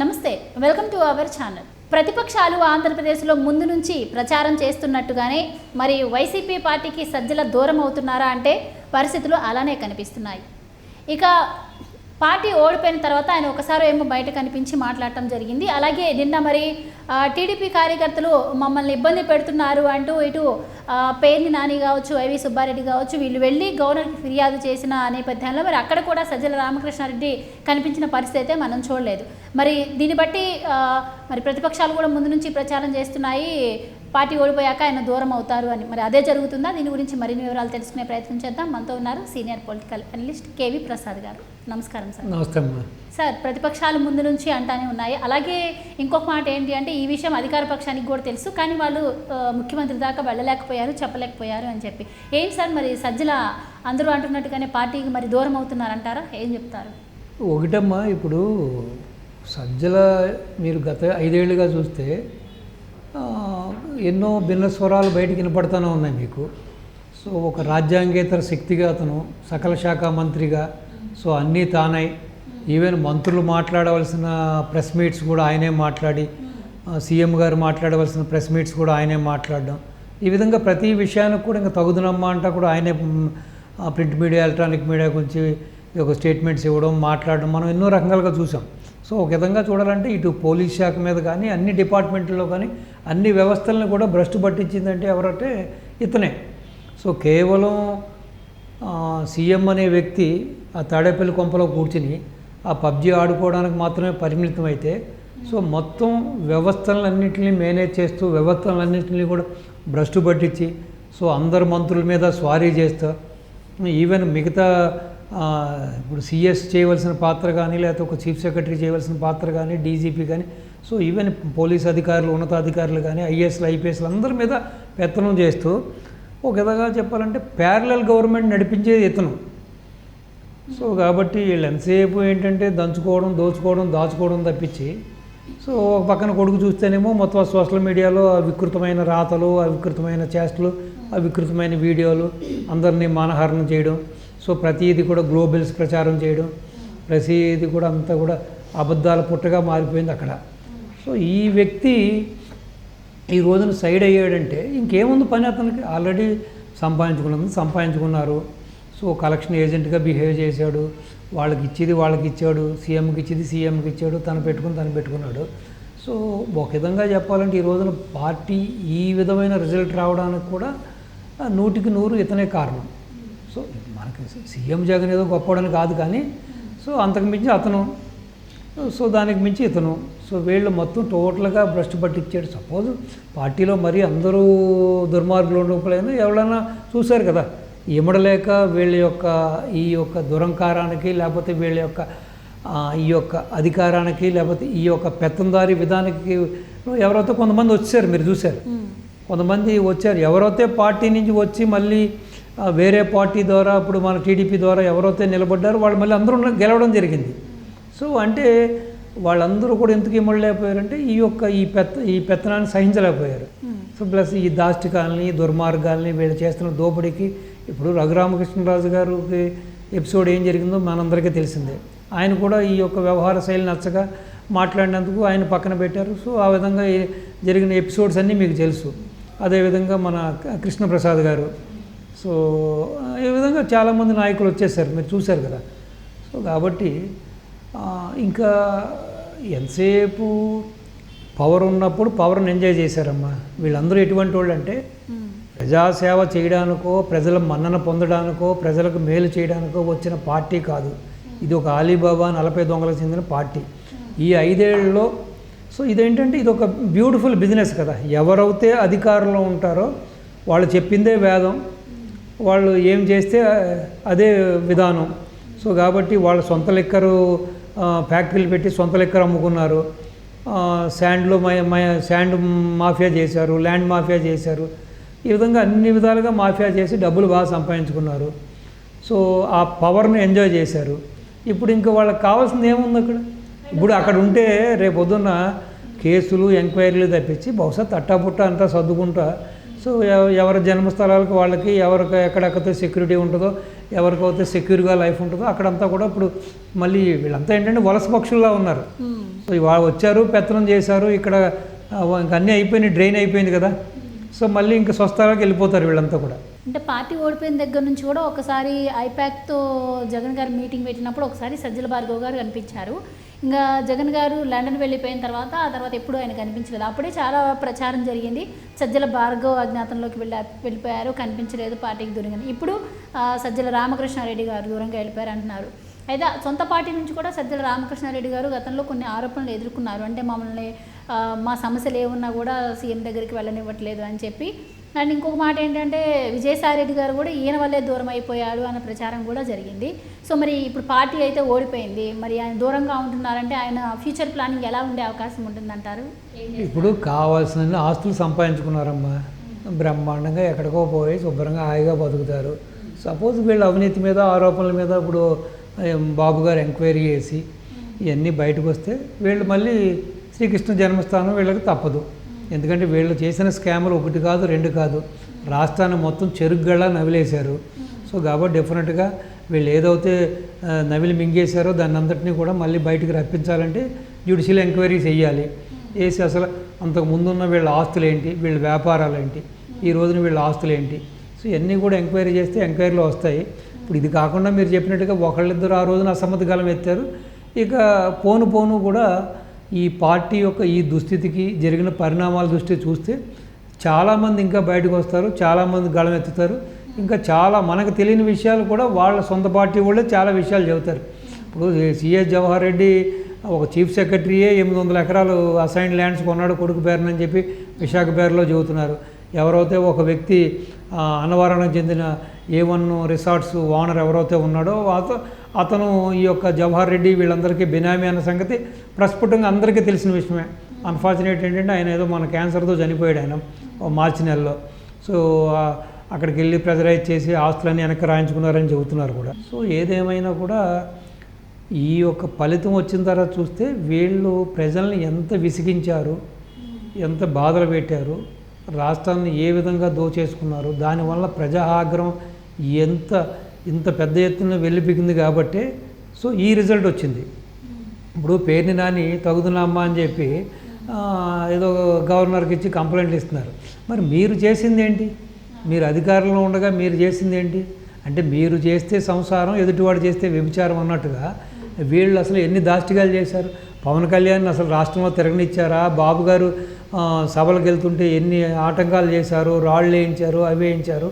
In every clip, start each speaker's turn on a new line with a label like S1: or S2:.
S1: నమస్తే welcome to our channel. ప్రతిపక్షాలు ఆంధ్రప్రదేశ్లో ముందు నుంచి ప్రచారం చేస్తున్నట్టుగానే మరి వైసీపీ పార్టీకి సజ్జల దూరం అవుతున్నారా అంటే పరిస్థితులు అలానే కనిపిస్తున్నాయి. ఇక పార్టీ ఓడిపోయిన తర్వాత ఆయన ఒకసారి ఏమో బయట కనిపించి మాట్లాడటం జరిగింది. అలాగే నిన్న మరి టీడీపీ కార్యకర్తలు మమ్మల్ని ఇబ్బంది పెడుతున్నారు అంటూ ఇటు పేర్ని నాని కావచ్చు వైవి సుబ్బారెడ్డి కావచ్చు వీళ్ళు వెళ్ళి గవర్నర్కి ఫిర్యాదు చేసిన నేపథ్యంలో మరి అక్కడ కూడా సజ్జల రామకృష్ణారెడ్డి కనిపించిన పరిస్థితి అయితే మనం చూడలేదు. మరి దీన్ని బట్టి మరి ప్రతిపక్షాలు కూడా ముందు నుంచి ప్రచారం చేస్తున్నాయి. పార్టీ ఓడిపోయాక ఆయన దూరం అవుతారు అని. మరి అదే జరుగుతుందా? దీని గురించి మరిన్ని వివరాలు తెలుసుకునే ప్రయత్నం చేద్దాం. మనతో ఉన్నారు senior political analyst K V Prasad garu. నమస్కారం సార్.
S2: అమ్మా.
S1: సార్ ప్రతిపక్షాలు ముందు నుంచి అంటానే ఉన్నాయి. అలాగే ఇంకొక మాట ఏంటి అంటే ఈ విషయం అధికార పక్షానికి కూడా తెలుసు కానీ వాళ్ళు ముఖ్యమంత్రి దాకా వెళ్ళలేకపోయారు చెప్పలేకపోయారు అని చెప్పి. ఏంటి సార్ మరి సజ్జల అందరూ అంటున్నట్టుగానే పార్టీకి మరి దూరం అవుతున్నారంటారా? ఏం చెప్తారు?
S2: ఒకటమ్మా ఇప్పుడు సజ్జల మీరు గత ఐదేళ్ళుగా చూస్తే ఎన్నో భిన్న స్వరాలు బయటికి వినపడుతూనే ఉన్నాయి మీకు. సో ఒక రాజ్యాంగేతర శక్తిగా అతను సకల శాఖ మంత్రిగా సో అన్నీ తానై ఈవెన్ మంత్రులు మాట్లాడవలసిన ప్రెస్ మీట్స్ కూడా ఆయనే మాట్లాడి సీఎం గారు మాట్లాడవలసిన ప్రెస్ మీట్స్ కూడా ఆయనే మాట్లాడడం. ఈ విధంగా ప్రతి విషయానికి కూడా ఇంకా తగుదనమ్మా అంటా కూడా ఆయనే ప్రింట్ మీడియా ఎలక్ట్రానిక్ మీడియా గురించి ఒక స్టేట్మెంట్స్ ఇవ్వడం మాట్లాడడం మనం ఎన్నో రకాలుగా చూసాం. సో ఒక విధంగా చూడాలంటే ఇటు పోలీస్ శాఖ మీద కానీ అన్ని డిపార్ట్మెంట్లో కానీ అన్ని వ్యవస్థలను కూడా భ్రష్టు పట్టించిందంటే ఎవరంటే ఇతనే. సో కేవలం సీఎం అనే వ్యక్తి ఆ తాడేపల్లి కొంపలో కూర్చుని ఆ పబ్జి ఆడుకోవడానికి మాత్రమే పరిమితం అయితే సో మొత్తం వ్యవస్థలన్నింటినీ మేనేజ్ చేస్తూ వ్యవస్థలన్నింటినీ కూడా భ్రష్టు పట్టించి సో అందరు మంత్రుల మీద స్వారీ చేస్తూ ఈవెన్ మిగతా ఇప్పుడు సిఎస్ చేయవలసిన పాత్ర కానీ లేకపోతే ఒక చీఫ్ సెక్రటరీ చేయవలసిన పాత్ర కానీ డీజీపీ కానీ సో ఈవెన్ పోలీస్ అధికారులు ఉన్నతాధికారులు కానీ ఐఏఎస్లు ఐపీఎస్లు అందరి మీద పెత్తనం చేస్తూ ఒక విధంగా చెప్పాలంటే ప్యారలల్ గవర్నమెంట్ నడిపించేది ఇతను. సో కాబట్టి వీళ్ళు ఎంతసేపు ఏంటంటే దంచుకోవడం దోచుకోవడం దాచుకోవడం తప్పించి సో ఒక పక్కన కొడుకు చూస్తేనేమో మొత్తం సోషల్ మీడియాలో ఆ వికృతమైన రాతలు ఆ వికృతమైన చేష్టలు ఆ వికృతమైన వీడియోలు అందరినీ మానహరణ చేయడం సో ప్రతిదీ కూడా గ్లోబల్స్ ప్రచారం చేయడం ప్రతిదీ కూడా అంతా కూడా అబద్ధాల పుట్టగా మారిపోయింది అక్కడ. సో ఈ వ్యక్తి ఈ రోజున సైడ్ అయ్యాడంటే ఇంకేముంది పని అతనికి? ఆల్రెడీ సంపాదించుకున్నది సంపాదించుకున్నారు. సో కలెక్షన్ ఏజెంట్గా బిహేవ్ చేశాడు. వాళ్ళకి ఇచ్చేది వాళ్ళకి ఇచ్చాడు. సీఎంకి ఇచ్చేది సీఎంకి ఇచ్చాడు. తను పెట్టుకుని తను పెట్టుకున్నాడు. సో ఒక విధంగా చెప్పాలంటే ఈ రోజున పార్టీ ఈ విధమైన రిజల్ట్ రావడానికి కూడా నూటికి నూరు ఇతనే కారణం. సీఎం జగన్ ఏదో గొప్పవాడని కాదు కానీ సో అంతకు మించి అతను సో దానికి మించి ఇతను. సో వీళ్ళు మొత్తం టోటల్గా భ్రష్టు పట్టించాడు. సపోజ్ పార్టీలో మరీ అందరూ దుర్మార్గులు ఉండకపోయినా ఎవరైనా చూశారు కదా ఇమడలేక వీళ్ళ యొక్క ఈ యొక్క దురంకారానికి లేకపోతే వీళ్ళ యొక్క ఈ యొక్క అధికారానికి లేకపోతే ఈ యొక్క పెత్తందారి విధానానికి ఎవరైతే కొంతమంది వచ్చారు మీరు చూశారు. కొంతమంది వచ్చారు. ఎవరైతే పార్టీ నుంచి వచ్చి మళ్ళీ వేరే పార్టీ ద్వారా ఇప్పుడు మన టీడీపీ ద్వారా ఎవరైతే నిలబడ్డారో వాళ్ళు మళ్ళీ అందరూ గెలవడం జరిగింది. సో అంటే వాళ్ళందరూ కూడా ఎందుకు ఇమ్మడలేకపోయారంటే ఈ యొక్క ఈ పెత్త ఈ పెత్తనాన్ని సహించలేకపోయారు. సో ప్లస్ ఈ దాష్టికాలని దుర్మార్గాల్ని వీళ్ళు చేస్తున్న దోపిడీకి ఇప్పుడు రఘురామకృష్ణరాజు గారికి ఎపిసోడ్ ఏం జరిగిందో మనందరికీ తెలిసిందే. ఆయన కూడా ఈ యొక్క వ్యవహార శైలి నచ్చక మాట్లాడినందుకు ఆయన పక్కన పెట్టారు. సో ఆ విధంగా జరిగిన ఎపిసోడ్స్ అన్నీ మీకు తెలుసు. అదేవిధంగా మన కృష్ణప్రసాద్ గారు సో ఈ విధంగా చాలామంది నాయకులు వచ్చేసారు మీరు చూశారు కదా. సో కాబట్టి ఇంకా ఎంతసేపు పవర్ ఉన్నప్పుడు పవర్ని ఎంజాయ్ చేశారమ్మా. వీళ్ళందరూ ఎటువంటి వాళ్ళు అంటే ప్రజాసేవ చేయడానికో ప్రజల మన్నన పొందడానికో ప్రజలకు మేలు చేయడానికో వచ్చిన పార్టీ కాదు. ఇది ఒక ఆలీబాబా నలభై దొంగలకు చెందిన పార్టీ. ఈ ఐదేళ్ళలో సో ఇదేంటంటే ఇది ఒక బ్యూటిఫుల్ బిజినెస్ కదా. ఎవరైతే అధికారంలో ఉంటారో వాళ్ళు చెప్పిందే వేదం. వాళ్ళు ఏం చేస్తే అదే విధానం. సో కాబట్టి వాళ్ళ సొంత లెక్కరు ఫ్యాక్టరీలు పెట్టి సొంత లెక్కరు అమ్ముకున్నారు. శాండ్లో మై మై శాండ్ మాఫియా చేశారు ల్యాండ్ మాఫియా చేశారు. ఈ విధంగా అన్ని విధాలుగా మాఫియా చేసి డబ్బులు బాగా సంపాదించుకున్నారు. సో ఆ పవర్ని ఎంజాయ్ చేశారు. ఇప్పుడు ఇంకా వాళ్ళకి కావాల్సింది ఏముంది అక్కడ? ఇప్పుడు అక్కడ ఉంటే రేపొద్దున్న కేసులు ఎంక్వైరీలు తప్పించి బహుశా తట్టాపుట్ట అంతా సర్దుకుంటా సో ఎవ- ఎవరి జన్మస్థలాలకు వాళ్ళకి ఎవరికి ఎక్కడెక్కడో సెక్యూరిటీ ఉంటుందో ఎవరికైతే సెక్యూర్గా లైఫ్ ఉంటుందో అక్కడంతా కూడా ఇప్పుడు మళ్ళీ వీళ్ళంతా ఏంటంటే వలస పక్షుల్లా ఉన్నారు. సో ఇవాళ వచ్చారు పెత్తనం చేశారు ఇక్కడ ఇంక అన్నీ అయిపోయినాయి డ్రైన్ అయిపోయింది కదా. సో మళ్ళీ ఇంకా స్వస్థలానికి వెళ్ళిపోతారు వీళ్ళంతా కూడా.
S1: అంటే పార్టీ ఓడిపోయిన దగ్గర నుంచి కూడా ఒకసారి ఐపాక్తో జగన్ గారు మీటింగ్ పెట్టినప్పుడు ఒకసారి సజ్జల భార్గవ్ గారు కనిపించారు. ఇంకా జగన్ గారు లండన్ వెళ్ళిపోయిన తర్వాత ఆ తర్వాత ఎప్పుడూ ఆయన కనిపించలేదు. అప్పుడే చాలా ప్రచారం జరిగింది. సజ్జల భార్గవ్ అజ్ఞాతంలోకి వెళ్ళి వెళ్ళిపోయారు. కనిపించలేదు పార్టీకి దూరంగా ఇప్పుడు సజ్జల రామకృష్ణారెడ్డి గారు దూరంగా వెళ్ళిపోయారు అంటున్నారు అయితే సొంత పార్టీ నుంచి కూడా సజ్జల రామకృష్ణారెడ్డి గారు గతంలో కొన్ని ఆరోపణలు ఎదుర్కొన్నారు. అంటే మమ్మల్ని మా సమస్యలు ఏమున్నా కూడా సీఎం దగ్గరికి వెళ్ళనివ్వట్లేదు అని చెప్పి. అండ్ ఇంకొక మాట ఏంటంటే విజయసాయిరెడ్డి గారు కూడా ఈయన వల్లే దూరం అయిపోయాడు అన్న ప్రచారం కూడా జరిగింది. సో మరి ఇప్పుడు పార్టీ అయితే ఓడిపోయింది. మరి ఆయన దూరంగా ఉంటున్నారంటే ఆయన ఫ్యూచర్ ప్లానింగ్ ఎలా ఉండే అవకాశం ఉంటుందంటారు?
S2: ఇప్పుడు కావాల్సిన ఆస్తులు సంపాదించుకున్నారమ్మా. బ్రహ్మాండంగా ఎక్కడికో పోయి శుభ్రంగా హాయిగా బతుకుతారు. సపోజ్ వీళ్ళు అవినీతి మీద ఆరోపణల మీద ఇప్పుడు బాబు గారు ఎంక్వైరీ చేసి ఇవన్నీ బయటకు వస్తే వీళ్ళు మళ్ళీ శ్రీకృష్ణ జన్మస్థానం వీళ్ళకి తప్పదు. ఎందుకంటే వీళ్ళు చేసిన స్కాములు ఒకటి కాదు రెండు కాదు. రాష్ట్రాన్ని మొత్తం చెరుగ్గళ్ళ నవిలేశారు. సో కాబట్టి డెఫినెట్గా వీళ్ళు ఏదైతే నవిలి మింగేశారో దాన్ని అంతటినీ కూడా మళ్ళీ బయటికి రప్పించాలంటే జ్యుడిషియల్ ఎంక్వైరీ చేయాలి వేసి అసలు అంతకు ముందున్న వీళ్ళ ఆస్తులు ఏంటి వీళ్ళ వ్యాపారాలు ఏంటి ఈ రోజున వీళ్ళ ఆస్తులు ఏంటి సో ఇవన్నీ కూడా ఎంక్వైరీ చేస్తే ఎంక్వైరీలో వస్తాయి. ఇప్పుడు ఇది కాకుండా మీరు చెప్పినట్టుగా ఒకళ్ళిద్దరు ఆ రోజున అసమ్మతి గలం ఎత్తారు. ఇక పోను పోను కూడా ఈ పార్టీ యొక్క ఈ దుస్థితికి జరిగిన పరిణామాల దృష్టి చూస్తే చాలామంది ఇంకా బయటకు వస్తారు చాలామంది గళం ఎత్తుతారు. ఇంకా చాలా మనకు తెలియని విషయాలు కూడా వాళ్ళ సొంత పార్టీ వాళ్ళే చాలా విషయాలు చెబుతారు. ఇప్పుడు సిఎస్ జవహర్ రెడ్డి ఒక చీఫ్ సెక్రటరీయే ఎనిమిది వందల ఎకరాలు అసైన్ ల్యాండ్స్ కొన్నాడు కొడుకు పేరునని చెప్పి విశాఖ పేరులో చెబుతున్నారు. ఎవరైతే ఒక వ్యక్తి అన్నవరానికి చెందిన ఏ వన్ రిసార్ట్స్ ఓనర్ ఎవరైతే ఉన్నాడో అత అతను ఈ యొక్క జవహర్ రెడ్డి వీళ్ళందరికీ బినామీ అన్న సంగతి ప్రస్ఫుటంగా అందరికీ తెలిసిన విషయమే. అన్ఫార్చునేట్ ఏంటంటే ఆయన ఏదో మన క్యాన్సర్తో చనిపోయాడు ఆయన ఓ మార్చి నెలలో. సో అక్కడికి వెళ్ళి ప్రెజరైజ్ చేసి ఆస్తులన్నీ వెనక్కి రాయించుకున్నారని చెబుతున్నారు కూడా. సో ఏదేమైనా కూడా ఈ యొక్క ఫలితం వచ్చిన తర్వాత చూస్తే వీళ్ళు ప్రజల్ని ఎంత విసిగించారు ఎంత బాధలు పెట్టారు రాష్ట్రాన్ని ఏ విధంగా దోచేసుకున్నారు దానివల్ల ప్రజా ఆగ్రహం ఎంత ఇంత పెద్ద ఎత్తున వెళ్ళిపికింది కాబట్టే సో ఈ రిజల్ట్ వచ్చింది. ఇప్పుడు పేరుని నాని తగుదునమ్మా అని చెప్పి ఏదో గవర్నర్కి ఇచ్చి కంప్లైంట్లు ఇస్తున్నారు. మరి మీరు చేసింది ఏంటి? మీరు అధికారంలో ఉండగా మీరు చేసింది ఏంటి? అంటే మీరు చేస్తే సంసారం ఎదుటివాడు చేస్తే వ్యభిచారం అన్నట్టుగా వీళ్ళు అసలు ఎన్ని దాష్టికాలు చేశారు? పవన్ కళ్యాణ్ అసలు రాష్ట్రంలో తిరగనిచ్చారా? బాబు గారు సభలకు వెళ్తుంటే ఎన్ని ఆటంకాలు చేశారు రాళ్ళు వేయించారు అవి వేయించారు.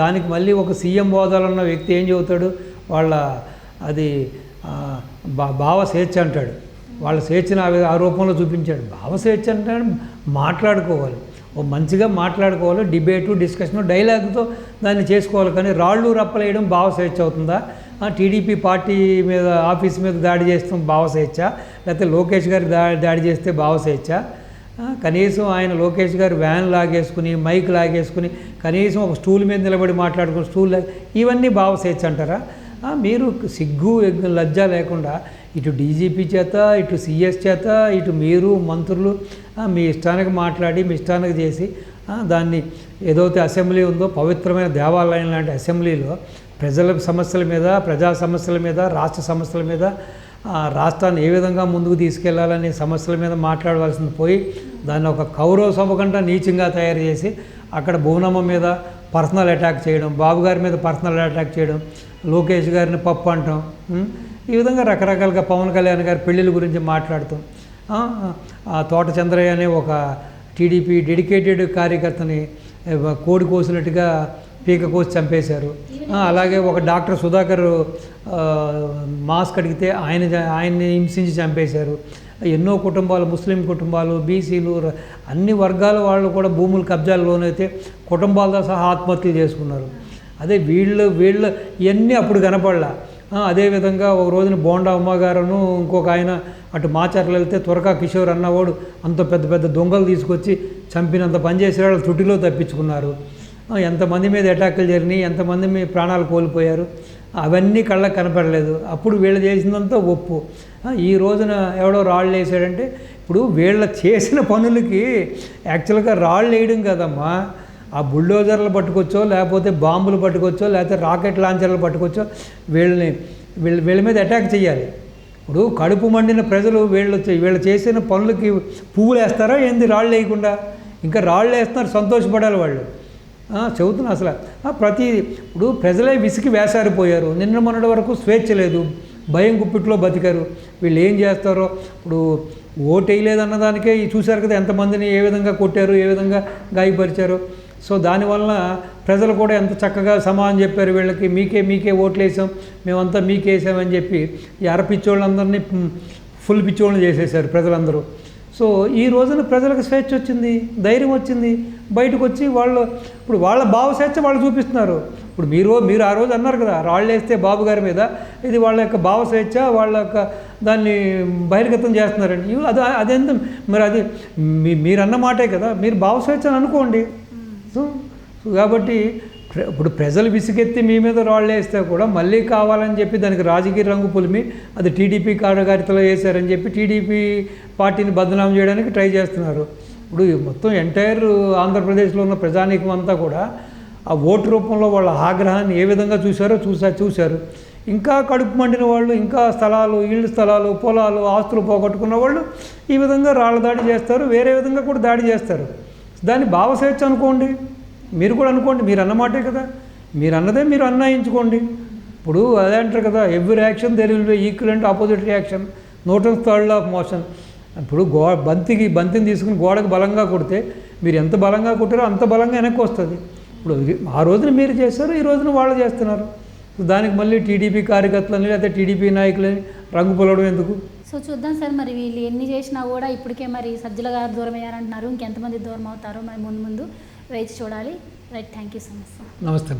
S2: దానికి మళ్ళీ ఒక సీఎం హోదాలో ఉన్న వ్యక్తి ఏం చెబుతాడు? వాళ్ళ అది బా భావ స్వేచ్ఛ అంటాడు. వాళ్ళ స్వేచ్ఛను ఆ రూపంలో చూపించాడు. భావ స్వేచ్ఛ అంటే మాట్లాడుకోవాలి. ఓ మంచిగా మాట్లాడుకోవాలి డిబేటు డిస్కషను డైలాగ్తో దాన్ని చేసుకోవాలి. కానీ రాళ్ళు రప్పలేయడం భావ స్వేచ్ఛ అవుతుందా? టీడీపీ పార్టీ మీద ఆఫీస్ మీద దాడి చేస్తాం భావ స్వేచ్ఛ లేకపోతే లోకేష్ గారి దా దాడి చేస్తే భావ స్వేచ్ఛ? కనీసం ఆయన లోకేష్ గారు వ్యాన్ లాగేసుకుని మైక్ లాగేసుకుని కనీసం ఒక స్టూల్ మీద నిలబడి మాట్లాడుకుని స్టూల్ ఇవన్నీ భావసేచ్చు అంటారా? మీరు సిగ్గు ఎగ్గు, లజ్జ లేకుండా ఇటు డీజీపీ చేత ఇటు సీఎస్ చేత ఇటు మీరు మంత్రులు మీ ఇష్టానికి మాట్లాడి మీ ఇష్టానికి చేసి దాన్ని ఏదైతే అసెంబ్లీ ఉందో పవిత్రమైన దేవాలయం లాంటి అసెంబ్లీలో ప్రజల సమస్యల మీద ప్రజా సమస్యల మీద రాష్ట్ర సమస్యల మీద రాష్ట్రాన్ని ఏ విధంగా ముందుకు తీసుకెళ్ళాలనే సమస్యల మీద మాట్లాడవలసింది పోయి దాన్ని ఒక కౌరవ సభ కంటే నీచంగా తయారు చేసి అక్కడ భువనమ్మ మీద పర్సనల్ అటాక్ చేయడం బాబు గారి మీద పర్సనల్ అటాక్ చేయడం లోకేష్ గారిని పప్పు అంటాం ఈ విధంగా రకరకాలుగా పవన్ కళ్యాణ్ గారి పెళ్ళిళ్ళ గురించి మాట్లాడుతాం. ఆ, తోట చంద్రయ్య అనే ఒక టీడీపీ డెడికేటెడ్ కార్యకర్తని కోడి కోసినట్టుగా పీక కోసి చంపేశారు. అలాగే ఒక డాక్టర్ సుధాకర్ మాస్క్ అడిగితే ఆయన ఆయన్ని హింసించి చంపేశారు. ఎన్నో కుటుంబాలు ముస్లిం కుటుంబాలు బీసీలు అన్ని వర్గాల వాళ్ళు కూడా భూములు కబ్జాల్లోనైతే కుటుంబాలతో సహా ఆత్మహత్యలు చేసుకున్నారు. అదే వీళ్ళు వీళ్ళు ఇవన్నీ అప్పుడు కనపడలా. అదేవిధంగా ఒక రోజున బోండా అమ్మగారును ఇంకొక ఆయన అటు మాచర్లు వెళ్తే త్వరగా కిషోర్ అన్నవాడు అంత పెద్ద పెద్ద దొంగలు తీసుకొచ్చి చంపినంత పనిచేసే వాళ్ళు త్రుటిలో తప్పించుకున్నారు. ఎంతమంది మీద అటాకులు జరిగినాయి ఎంతమంది మీ ప్రాణాలు కోల్పోయారు అవన్నీ కళ్ళకు కనపడలేదు. అప్పుడు వీళ్ళు చేసినంత ఒప్పు. ఈ రోజున ఎవడో రాళ్ళు వేసాడంటే ఇప్పుడు వీళ్ళ చేసిన పనులకి యాక్చువల్గా రాళ్ళు వేయడం కదమ్మా. ఆ బుల్డోజర్లు పట్టుకొచ్చో లేకపోతే బాంబులు పట్టుకొచ్చో లేకపోతే రాకెట్ లాంచర్లు పట్టుకొచ్చో వీళ్ళని వీళ్ళ వీళ్ళ మీద అటాక్ చేయాలి. ఇప్పుడు కడుపు మండిన ప్రజలు వీళ్ళు వీళ్ళు చేసిన పనులకి పువ్వులు వేస్తారా ఏంది రాళ్ళు వేయకుండా? ఇంకా రాళ్ళు వేస్తున్నారు సంతోషపడాలి వాళ్ళు. చెబుతున్నా అసలు. ప్రతి ఇప్పుడు ప్రజలే విసికి వేసారిపోయారు నిన్న మొన్నటి వరకు స్వేచ్ఛ లేదు. భయం గుప్పిట్లో బతికారు. వీళ్ళు ఏం చేస్తారో ఇప్పుడు ఓటు వేయలేదన్న దానికే చూశారు కదా ఎంతమందిని ఏ విధంగా కొట్టారు ఏ విధంగా గాయపరిచారు. సో దానివల్ల ప్రజలు కూడా ఎంత చక్కగా సమానం చెప్పారు వీళ్ళకి. మీకే మీకే ఓట్లు వేసాం. మేమంతా మీకే వేసామని చెప్పి ఈ అరపిచ్చోళ్ళందరినీ ఫుల్ పిచ్చోళ్ళని చేసేసారు ప్రజలందరూ. సో ఈ రోజున ప్రజలకు స్వేచ్ఛ వచ్చింది ధైర్యం వచ్చింది. బయటకు వచ్చి వాళ్ళు ఇప్పుడు వాళ్ళ భావ స్వేచ్ఛ వాళ్ళు చూపిస్తున్నారు. ఇప్పుడు మీరు మీరు ఆ రోజు అన్నారు కదా రాళ్ళు వేస్తే బాబు గారి మీద ఇది వాళ్ళ యొక్క భావ స్వేచ్ఛ వాళ్ళ యొక్క దాన్ని బహిర్గతం చేస్తున్నారండి అది అదెంత మరి అది మీ మీరు అన్న మాటే కదా మీరు భావ స్వేచ్ఛను అనుకోండి. సో కాబట్టి ఇప్పుడు ప్రజలు విసుగెత్తి మీ మీద రాళ్ళు వేస్తే కూడా మళ్ళీ కావాలని చెప్పి దానికి రాజకీయ రంగు పులిమి అది టీడీపీ కార్యకారితలో వేశారని చెప్పి టీడీపీ పార్టీని బదనాం చేయడానికి ట్రై చేస్తున్నారు. ఇప్పుడు మొత్తం ఎంటైర్ ఆంధ్రప్రదేశ్లో ఉన్న ప్రజానీకం అంతా కూడా ఆ ఓటు రూపంలో వాళ్ళ ఆగ్రహాన్ని ఏ విధంగా చూశారో చూసా చూశారు. ఇంకా కడుపు మండిన వాళ్ళు ఇంకా స్థలాలు ఇళ్ళు స్థలాలు పొలాలు ఆస్తులు పోగొట్టుకున్న వాళ్ళు ఈ విధంగా రాళ్ళ దాడి చేస్తారు వేరే విధంగా కూడా దాడి చేస్తారు. దాన్ని భావస్వేచ్ఛ అనుకోండి. మీరు కూడా అనుకోండి. మీరు అన్నమాటే కదా. మీరు అన్నదే మీరు అన్నాయించుకోండి ఇప్పుడు అదే అంటారు కదా every action there will be equal and opposite reaction Newton third of motion. ఇప్పుడు గో బంతికి బంతిని తీసుకుని గోడకు బలంగా కొడితే మీరు ఎంత బలంగా కొట్టారో అంత బలంగా వెనక్కి వస్తుంది. ఇప్పుడు ఆ రోజున మీరు చేశారు ఈ రోజున వాళ్ళు చేస్తున్నారు. దానికి మళ్ళీ టీడీపీ కార్యకర్తలని లేకపోతే టీడీపీ నాయకులని రంగు పొలవడం ఎందుకు?
S1: సో చూద్దాం సార్ మరి వీళ్ళు ఎన్ని చేసినా కూడా ఇప్పటికే మరి సజ్జల గారు దూరం అయ్యారంటున్నారు ఇంకెంతమంది దూరం అవుతారో మరి ముందు ముందు వేచి చూడాలి. Right thank you so much sir.
S2: నమస్తే